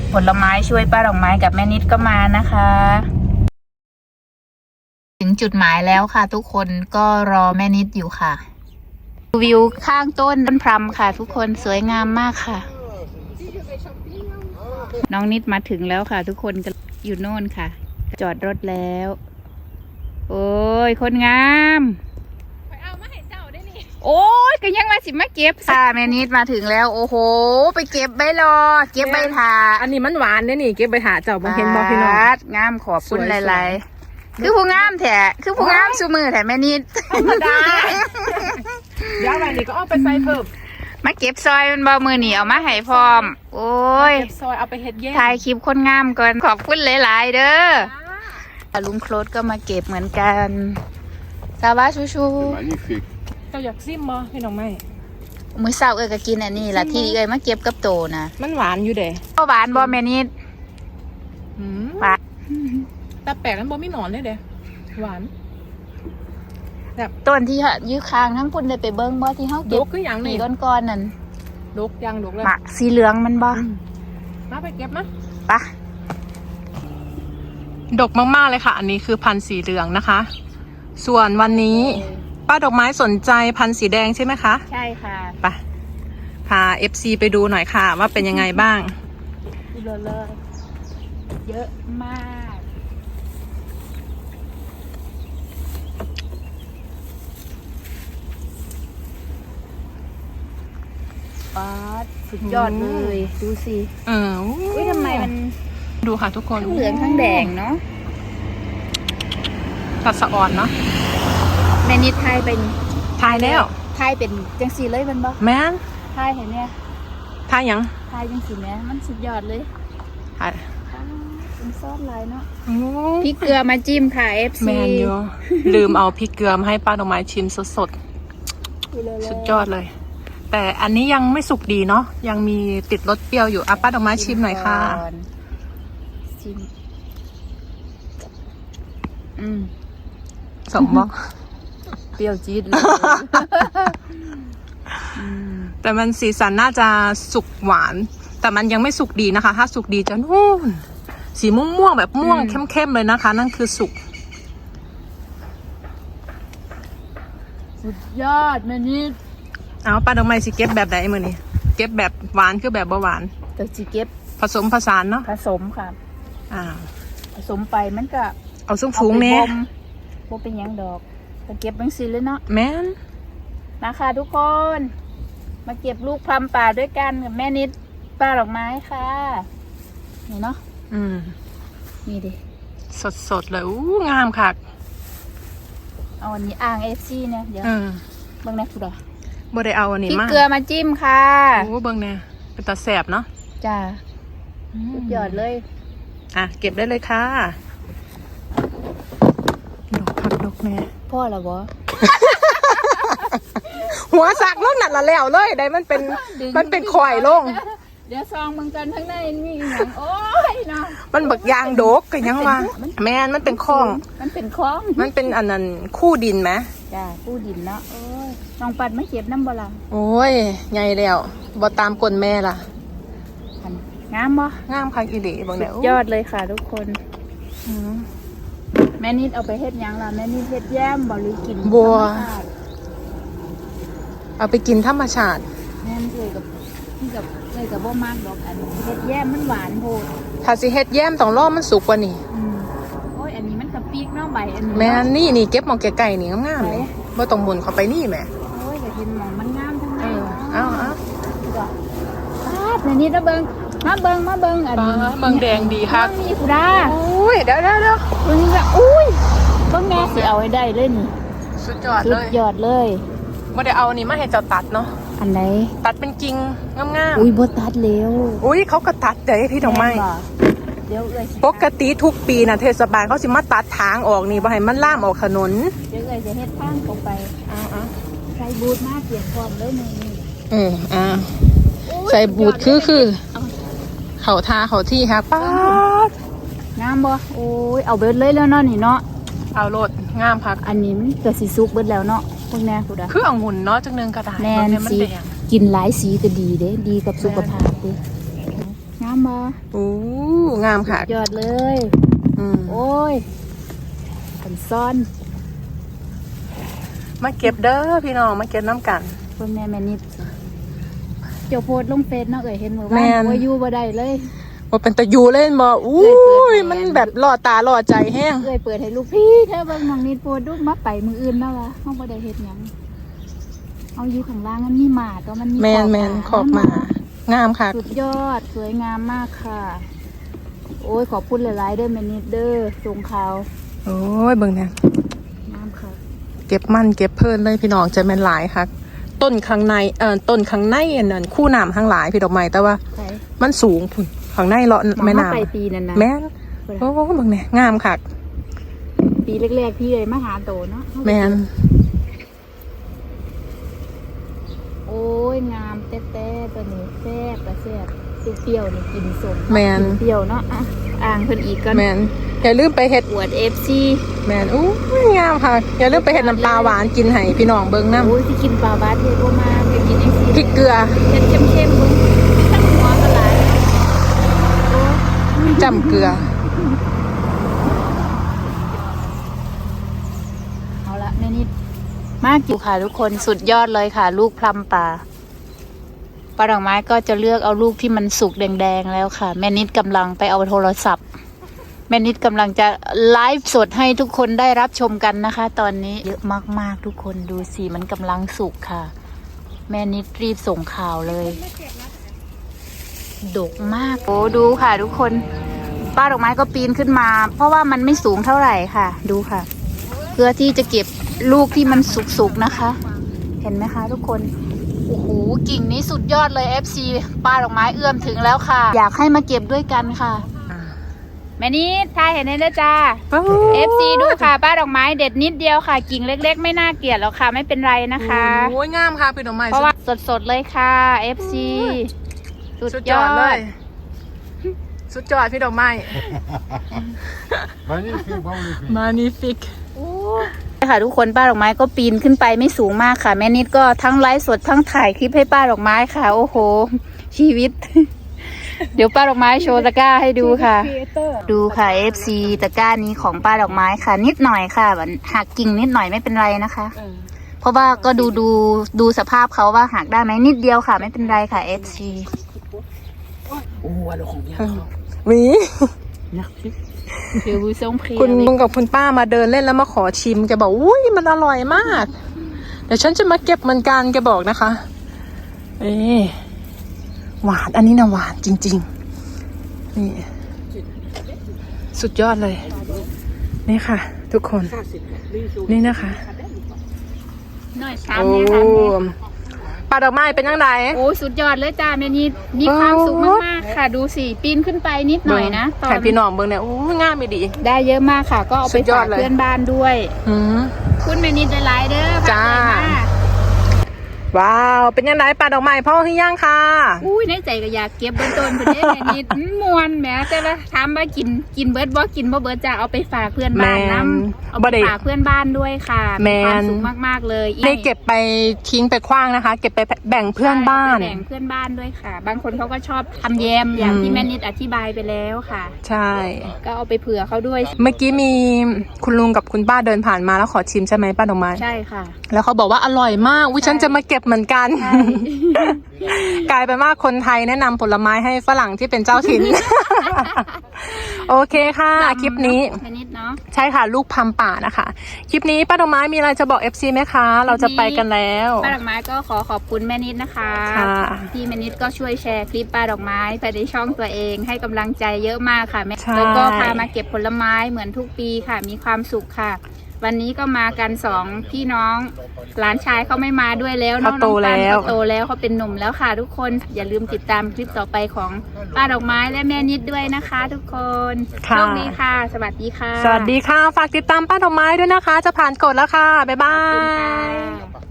บผลไม้ช่วยป้าดอกไม้กับแม่นิดก็มานะคะ ถึงจุดหมายแล้วค่ะ ทุกคนก็รอแม่นิดอยู่ค่ะ วิวข้างต้นต้นพรำค่ะ ทุกคนสวยงามมากค่ะ น้องนิดมาถึงแล้วค่ะ ทุกคนก็อยู่โน่นค่ะ จอดรถแล้ว โอ้ย คนงาม เอามาให้เจ้าได้นี่ โอ้ยก็ยังมาสิมาเก็บค่ะแม่นิดมาถึงแล้ว โอ้โห ไปเก็บใบรอ เก็บใบถาอันนี้มันหวานเนี่ยนี่เก็บไปหาเจ้าบ่เห็นบ่พี่น้องบาดงามขอบคุณสวยๆหลายๆคือผู้งามแท้คือผู้งามสูมือแท้แม่นิดธรรมดาเดี๋ยววันนี้ก็เอาไปใส่เพิ่มมาเก็บซอยมันบ่มือหนีเอามาให้พร้อม โอ้ยเก็บซอยเอาไปเฮ็ดแยกถ่ายคลิปคนงามก่อนขอบคุณหลายๆเด้อลุงโคลดก็มาเก็บเหมือนกันซาวาชูชู Magnifique. เจ้าอยากซิมบ่พี่น้องไม่ มือเศร้าเอ้ยก็กินอันนี้ล่ะที่เอ้ยมาเก็บกับโตนะมันหวานอยู่เด้บ่หวานบ่แม่นิดอืมหวาน แต่แปลกนั้นบ่มีหนอนเลยเด้หวานต้นที่ยื้อคางทั้งพุ่นได้ไปเบิ่งบ่ที่เฮาดเก็บกคือหยังปีนี่ก้อนๆนั่นดกยังดกเลยหมากสีเหลืองมันบ่มาไปเก็บมาปะดกมาก ๆ เลยค่ะ อันนี้คือพันธุ์สีเหลืองนะคะ ส่วนวันนี้ ป้าดอกไม้สนใจพันธุ์สีแดงใช่ไหมคะใช่ค่ะไปพา FC ไปดูหน่อยค่ะ ว่าเป็นยังไงบ้างเลยเลยเยอะมาก ป๊าดสุดยอดเลย ดูสิเอออุ้ยทำไมมันดูค่ะทุกคนทั้งเหลืองทั้งแดงเนาะตัดสะอ่อนเนาะ แม่นิดไทยเป็นทายแล้วไทยเป็นจังสีเลยมันบ่แม่นไทยเห็นเนี่ยทายยังไทยจังสีเนี่ยมันสุดยอดเลยทายป๊าดเป็นซอสลายเนาะโอ้พริกเกลือมาจิ้มค่ะ FC แมนอยู่ลืมเอาพริกเกลือมาให้ป้าดอกไม้ชิมสดดูเลยๆสุดยอดเลย แต่อันนี้ยังไม่สุกดีเนาะยังมีติดรสเปรี้ยวอยู่อะป้าดอกไม้ชิมหน่อยค่ะก่อนชิมอืมสมบอกเป รี้ยวจี๊ดเลยอืมแต่มันสีสันน่าจะสุกหวาน แต่มันยังไม่สุกดีนะคะ ถ้าสุกดีจะนู่น สีม่วงๆแบบม่วงเข้มๆเลยนะคะ นั่นคือสุก สุดยอดแม่นิดเอาปลาดอกไม้สิเก็บแบบไหนมือนี่เก็บแบบหวานคือแบบเบาหวานตัวจีเก็บผสมผสานเนาะผสมค่ะ อ่า ผสมไปมันก็เอาสูงเอาสูงไปๆเนี่ยบ่มบ่เป็นหยังดอก ก็เก็บบังซีเลยเนาะแม่นมาค่ะทุกคน มาเก็บลูกพลัมป่าด้วยกันกับแม่นิดป้าดอกไม้ค่ะ นี่เนาะอืมนี่ดิสดสดๆเลยอู้งามค่ะเอาอันนี้อ่างเอฟซีเนี่ยเดี๋ยวเออเบิ่งแน่คุณดอบ่ได้เอาอันพนี้ริกมาเกลือมาจิ้มค่ะโอ้เบิ่งเนี่ยเป็นตาแสบเนาะจ้าสุดยอดเลย อะเก็บได้เลยค่ะดอกผักดอกแม่ พ่อละวะหัวสักลงนั่นละแล้วเลยได้มันเป็นดึงมันเป็นข่อยลง เดี๋ยวซองมึงกันข้างในมีอหย่างโอ้ยเนาะมันบักยางโดกกันยังว่าแม่นมันเป็นข้อง มันเป็นคล้อง มันเป็นอันนั้นคู่ดินไหมจ้าผู้ดินเนาะโอ้ยน้องปัดไม่เก็บน้ำบ่ล่ะโอ้ยใหญ่แล้วบ่ตามกลแม่ล่ะอันงามบ่งามคักอีหลีบางสุแนดวยอดเลยค่ะทุกคนอืม แม่นิดเอาไปเฮ็ดหยังล่ะแม่นิดเฮ็ดแย้มบ่หรือกินบัว ธรรมชาติเอาไปกินธรรมชาติ แม่นเอ้ยกับพี่กับเอ้ยกับบ่มากดอกอันเฮ็ดแย้มมันหวานโพดถ้าสิเฮ็ดแย้มต้องรอมันสุกกว่านี่ อืมโอ้ยอันนี้มันกับปีกเนาะใบอันนี้ แม่เนาะนนี่นี่เก็บหมองไก่ๆนี่งามๆเลยบ่ต้องหมุนเข้าไปนี่แหม่โอ้ยก็เห็นหมองมันงามทั้งเอนั้นอเอาเอาก็ป้าดแม่นิดนะเบิ่ง มาเบิ่งมาเบิ่งอันนี้เบิ่งแดงดีคักเบิ่งนี่กูดาโอ้ยเดี๋ยวเดี๋ยวเดี๋ยวเบิ่งนี่ก็อุ้ยเบิ่งแม่สิเอาให้ได้เลยนี่สุดยอดสุเลดยยอดเลยบ่ได้เอาอันนี้มาให้เจ้าตัดเนาะอันไหนตัดเป็นกิ่งงามอุ้ยบ่ตัดเร็วๆอุ้ยเขาก็ตัดเด้พี่ดอกไม้แบ่เดี๋ยวเอ้ยสิปกติทุกปีนะเทศบาลเขาสิมาตัดทางออกนี่บ่ให้มันล่ามออกถนนเดี๋ยวเอ้ยจะเฮ็ดทางเข้าไปเอาเอาใส่บูทมาเปลี่ยนความเลยนี่นี่เอออ่าโอ้ยใส่บูทคือคือเอา เขาทาเขาที่ค่ะป้าดงามบ่โอ้ยเอาเบิดเลยแล้วเนาะนี่เนาะเอาโลดงามพักอันนี้มันก็สิสุกเบิดแล้วเนาะพวกแม่กูดาคือองุ่นเนาะจังนึงกระดาษแม่นเบิ่งเยมันสิแดงกินหลายสีก็ดีเด้ดีกับสุขภาพเด้งามบ่อู้งามค่ะยอดเลยอืมโอ้ยกันซ่อนมาเก็บเด้อพี่น้องมาเก็บน้ำกันเพิ่นแม่แม่นิด เจ้าโพดลงเฟซเนาะเอ่ยเห็นมื้อแม่วานนโอ้ยอยู่บ่ได้เลย ว่าเป็นตะยูเล่นบ่อู้เอ้ยยเปิดแมนมันแบบล่อตาล่อใจแห้ง เอ้ยเปิดให้ลูกพี่เธอเบิ่งน้องนิดโพดดูมาไปมื้ออื่นเนาะวะเฮาบ่ได้เฮ็ดหยังเอาอยู่ข้างล่างมันมีหมาตัวมันมีแมนแมนขอบมา งามค่ะ สุดยอดสวยงามมากค่ะ โอ้ยขอบคุณหลายๆเด้อแม่นิดเด้อส่งข่าวโอ้ยเบิ่งเนี่ยงามค่ะ เก็บมันเก็บเพิ่นเลยพี่น้องจะแม่นหลายค่ะ ต้นข้างในเอ่อต้นข้างในอันนั้นคู่น้ำข้างหลายพี่ดอกไม้แต่ว่าใช่มันสูงพุ่นข้างในเลาะหมองแม่เข้าน้ำไปปีนั้นนะ แม่นโอ้เบิ่งเนี่ยงามค่ะปีแรกๆพี่เลยมาหาโตเนาะแมนโอ้ยงามแต้ๆตัวนี้แซ่บ กระแซ่บเปรี้ยวๆนี่กินสมแมนเปรี้ยวเนาะอะอ่างเพิ่นอีกก่อนแมนอย่าลืมไปเฮ็ดอวด FC แมนอู้ยงามค่ะ อย่าลืมไปเฮ็ดน้ำปลาหวานกินให้พี่น้องเบิ่งน้โอ้ยที่กินปลาบาสเทโกมาไปกินเองำพริกเกลือเผ็ดเข้มๆเบิ่งตั้งหัวกระหลายโอ้ยจำเกลือ เอาละแม่นิด มากอยู่ค่ะทุกคนสุดยอดเลยค่ะ ลูกพลัมป่า ปาดอกไม้ก็จะเลือกเอาลูกที่มันสุกแดงๆแล้วค่ะ แม่นิดกำลังไปเอาโทรศัพท์ แม่นิดกำลังจะไลฟ์สดให้ทุกคนได้รับชมกันนะคะ ตอนนี้เยอะมากๆทุกคนดูสิมันกำลังสุกค่ะ แม่นิดรีบส่งข่าวเลยดกมากโอ้ดูค่ะทุกคน ป้าดอกไม้ก็ปีนขึ้นมา เพราะว่ามันไม่สูงเท่าไหร่ค่ะ ดูค่ะ เพื่อที่จะเก็บลูกที่มันสุกๆนะคะ เห็นไหมคะ ทุกคน โอ้โหกิ่งนี้สุดยอดเลย FC ป้าดอกไม้เอื้อมถึงแล้วค่ะ อยากให้มาเก็บด้วยกันค่ะแม่นี้ทายเห็นได้เลยจ้า FC ดูค่ะป้าดอกไม้เด็ดนิดเดียวค่ะ กิ่งเล็ก ๆ ไม่น่าเกลียดหรอกค่ะไม่เป็นไรนะคะโอ้ยงามค่ะพี่ดอกไม้เพราะว่าสดๆเลยค่ะ FC สุสุดดยยออดดเลยสุดยอดพี่ดอกไม้ Magnifique, magnifique. มานิฟิกค่ะ ทุกคนป้าดอกไม้ก็ปีนขึ้นไปไม่สูงมากค่ะ แม่นิดก็ทั้งไลฟ์สดทั้งถ่ายคลิปให้ป้าดอกไม้ค่ะ โอ้โห ชีวิต เดี๋ยวป้าดอกไม้โชว์ตะกร้าให้ดูค่ะ ดูค่ะ FC ตะกร้านี้ของป้าดอกไม้ค่ะ นิดหน่อยค่ะมันหักกิ่งนิดหน่อยไม่เป็นไรนะคะ เพราะว่าก็ดูดูดูสภาพเขาว่าหักได้ไหมนิดเดียวค่ะ ไม่เป็นไรค่ะ FC หวี คือ vous sont pris คุณลุงกับคุณป้ามาเดินเล่นแล้วมาขอชิมแกบอกอุ้ยมันอร่อยมากเดี๋ยวฉันจะมาเก็บเหมือนกันแกบอกนะคะเอ๊ะหวานอันนี้นะหวานจริง ๆ นี่ สุดยอดเลย นี่ค่ะ ทุกคน นี่นะคะหน่อยตามโอ้ ปลาดอกไม้เป็นยังไง โอ้สุดยอดเลยจ้าแม่นิดมีความสุขมากๆค่ะ ดูสิปีนขึ้นไปนิดหน่อยนะตอแข่นพี่น้องเบิ่งเนี่ยโอ้ยงามไม่ดี ได้เยอะมากค่ะ ก็เอาสุไปดยอฝาดกเลยเพื่อนบ้านด้วยอืมคุณแม่นิดหลายๆเด้อจ้าฝกเลยค่ะ ว้าว เป็นยังไงปลาดอกไม้พ่อหรือยังค่ะ อุ้ยในใจก็อยากเก็บเบิ้ต้นเพื่อนเด้แม่นิดอื้อมวนแหมแต่ละถามว่ากินกินเบิร์ดบ่กินบ่เบิร์ดจะเอาไปฝากเพื่อนบ้านแม่นน้ำเอาบ่ไปได้ฝากเพื่อนบ้านด้วยค่ะแม่นความสุขมากๆเลยไม่เก็บไปทิ้งไปคว้างนะคะ เก็บไปแบ่งเพื่อนบ้านใช่เอไปแบ่งเพื่อนบ้านด้วยค่ะ บางคนเขาก็ชอบทำแยมอย่างที่แม่นิดอธิบายไปแล้วค่ะ ใช่ ก็เอาไปเผื่อเขาด้วย เมื่อกี้มีคุณลุงกับคุณป้าเดินผ่านมาแล้วขอชิมใช่ไหมป้าดอกไม้ใช่ค่ะ แล้วเขาบอกว่าอร่อยมากวิฉันจะมาเก็บเหมือนกันใช่กลายเป็นว่าคนไทยแนะนำผลไม้ให้ฝรั่งที่เป็นเจ้าถิ่น โอเคค่ะคลิปนี้แม่นิดเนาะ ใช่ค่ะ ลูกพัมป่านะคะ คลิปนี้ป้าดอกไม้มีอะไรจะบอก FC ไหมคะ เราจะไปกันแล้ว ป้าดอกไม้ก็ขอขอบคุณแม่นิดนะคะค่ะที่แม่นิดก็ช่วยแชร์คลิปป้าดอกไม้ไปในช่องตัวเองให้กำลังใจเยอะมากค่ะแม่ใช่ แล้วก็พามาเก็บผลไม้เหมือนทุกปีค่ะ มีความสุขค่ะ วันนี้ก็มากันสองพี่น้องหลานชายเขาไม่มาด้วยแล้วน้เขาองโตน้องปันแล้ว เขาโตแล้วเขาเป็นหนุ่มแล้วค่ะ ทุกคนอย่าลืมติดตามคลิปต่อไปของป้าดอกไม้และแม่นิดด้วยนะคะ ทุกคนโชคดีค่ะ สวัสดีค่ะสวัสดีค่ะ ฝากติดตามป้าดอกไม้ด้วยนะคะ จะผ่านกดแล้วค่ะ บ๊ายบาขอบคุณค่ยะ